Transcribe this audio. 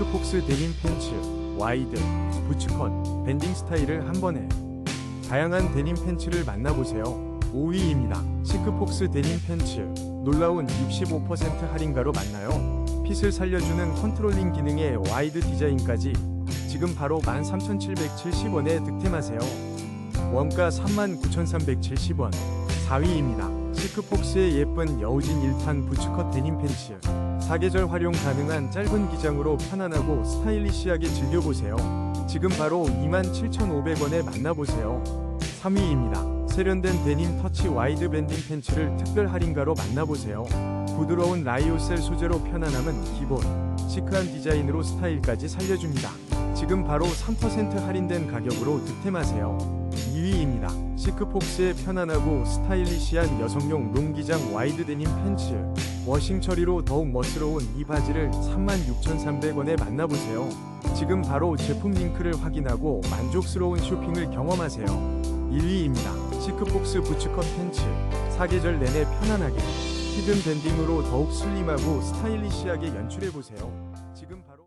시크폭스 데님 팬츠, 와이드, 부츠컷, 밴딩 스타일을 한 번에 다양한 데님 팬츠를 만나보세요. 5위입니다. 시크폭스 데님 팬츠 놀라운 65% 할인가로 만나요. 핏을 살려주는 컨트롤링 기능의 와이드 디자인까지 지금 바로 13,770원에 득템하세요. 원가 39,370원 4위입니다. 시크폭스의 예쁜 여우진 1탄 부츠컷 데님 팬츠 사계절 활용 가능한 짧은 기장으로 편안하고 스타일리시하게 즐겨보세요. 지금 바로 27,500원에 만나보세요. 3위입니다. 세련된 데님 터치 와이드 밴딩 팬츠를 특별 할인가로 만나보세요. 부드러운 라이오셀 소재로 편안함은 기본, 시크한 디자인으로 스타일까지 살려줍니다. 지금 바로 3% 할인된 가격으로 득템하세요. 2위입니다. 시크폭스의 편안하고 스타일리시한 여성용 롱기장 와이드 데님 팬츠. 워싱 처리로 더욱 멋스러운 이 바지를 36,300원에 만나보세요. 지금 바로 제품 링크를 확인하고 만족스러운 쇼핑을 경험하세요. 1위입니다. 시크폭스 부츠컷 팬츠. 사계절 내내 편안하게 히든 밴딩으로 더욱 슬림하고 스타일리시하게 연출해보세요. 지금 바로